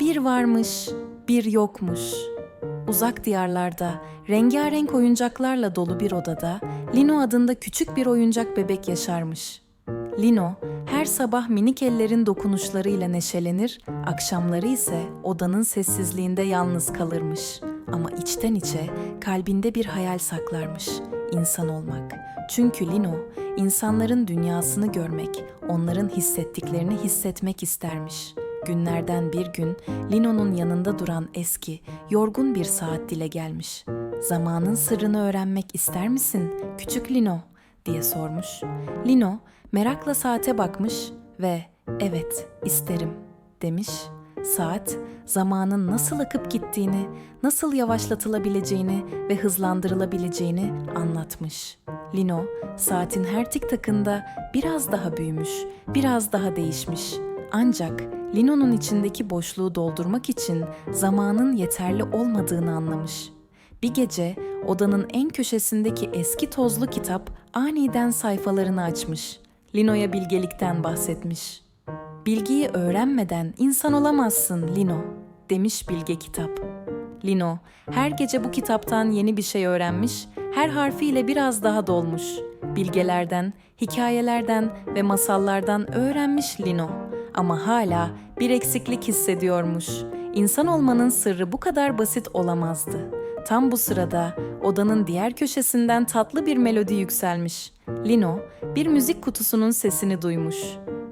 Bir varmış, bir yokmuş. Uzak diyarlarda rengarenk oyuncaklarla dolu bir odada Lino adında küçük bir oyuncak bebek yaşarmış. Lino her sabah minik ellerin dokunuşlarıyla neşelenir, akşamları ise odanın sessizliğinde yalnız kalırmış. Ama içten içe kalbinde bir hayal saklarmış, insan olmak. Çünkü Lino insanların dünyasını görmek, onların hissettiklerini hissetmek istermiş. Günlerden bir gün Lino'nun yanında duran eski, yorgun bir saat dile gelmiş. Zamanın sırrını öğrenmek ister misin küçük Lino diye sormuş. Lino merakla saate bakmış ve evet isterim demiş. Saat zamanın nasıl akıp gittiğini, nasıl yavaşlatılabileceğini ve hızlandırılabileceğini anlatmış. Lino saatin her tik takında biraz daha büyümüş, biraz daha değişmiş. Ancak Lino'nun içindeki boşluğu doldurmak için zamanın yeterli olmadığını anlamış. Bir gece odanın en köşesindeki eski tozlu kitap aniden sayfalarını açmış. Lino'ya bilgelikten bahsetmiş. Bilgiyi öğrenmeden insan olamazsın Lino, demiş bilge kitap. Lino her gece bu kitaptan yeni bir şey öğrenmiş, her harfiyle biraz daha dolmuş. Bilgelerden, hikayelerden ve masallardan öğrenmiş Lino. Ama hala bir eksiklik hissediyormuş. İnsan olmanın sırrı bu kadar basit olamazdı. Tam bu sırada odanın diğer köşesinden tatlı bir melodi yükselmiş. Lino bir müzik kutusunun sesini duymuş.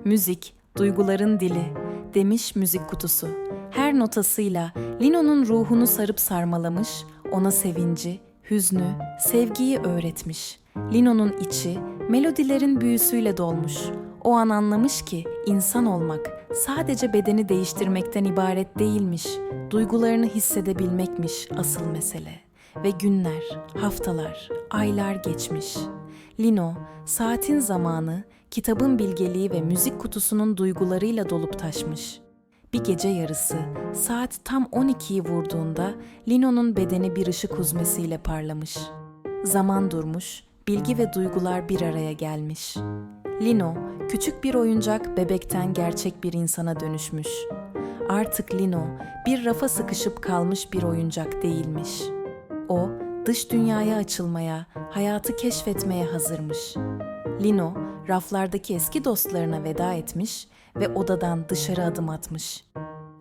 Müzik, duyguların dili, demiş müzik kutusu. Her notasıyla Lino'nun ruhunu sarıp sarmalamış, ona sevinci, hüznü, sevgiyi öğretmiş. Lino'nun içi melodilerin büyüsüyle dolmuş. O an anlamış ki insan olmak sadece bedeni değiştirmekten ibaret değilmiş. Duygularını hissedebilmekmiş asıl mesele. Ve günler, haftalar, aylar geçmiş. Lino, saatin zamanı, kitabın bilgeliği ve müzik kutusunun duygularıyla dolup taşmış. Bir gece yarısı saat tam 12'yi vurduğunda Lino'nun bedeni bir ışık huzmesiyle parlamış. Zaman durmuş, bilgi ve duygular bir araya gelmiş. Lino, küçük bir oyuncak bebekten gerçek bir insana dönüşmüş. Artık Lino, bir rafa sıkışıp kalmış bir oyuncak değilmiş. O, dış dünyaya açılmaya, hayatı keşfetmeye hazırmış. Lino, raflardaki eski dostlarına veda etmiş ve odadan dışarı adım atmış.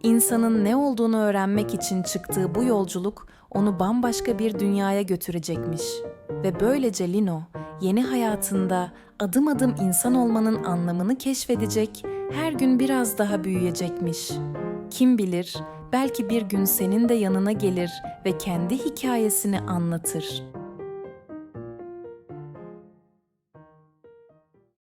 İnsanın ne olduğunu öğrenmek için çıktığı bu yolculuk onu bambaşka bir dünyaya götürecekmiş. Ve böylece Lino yeni hayatında adım adım insan olmanın anlamını keşfedecek, her gün biraz daha büyüyecekmiş. Kim bilir, belki bir gün senin de yanına gelir ve kendi hikayesini anlatır.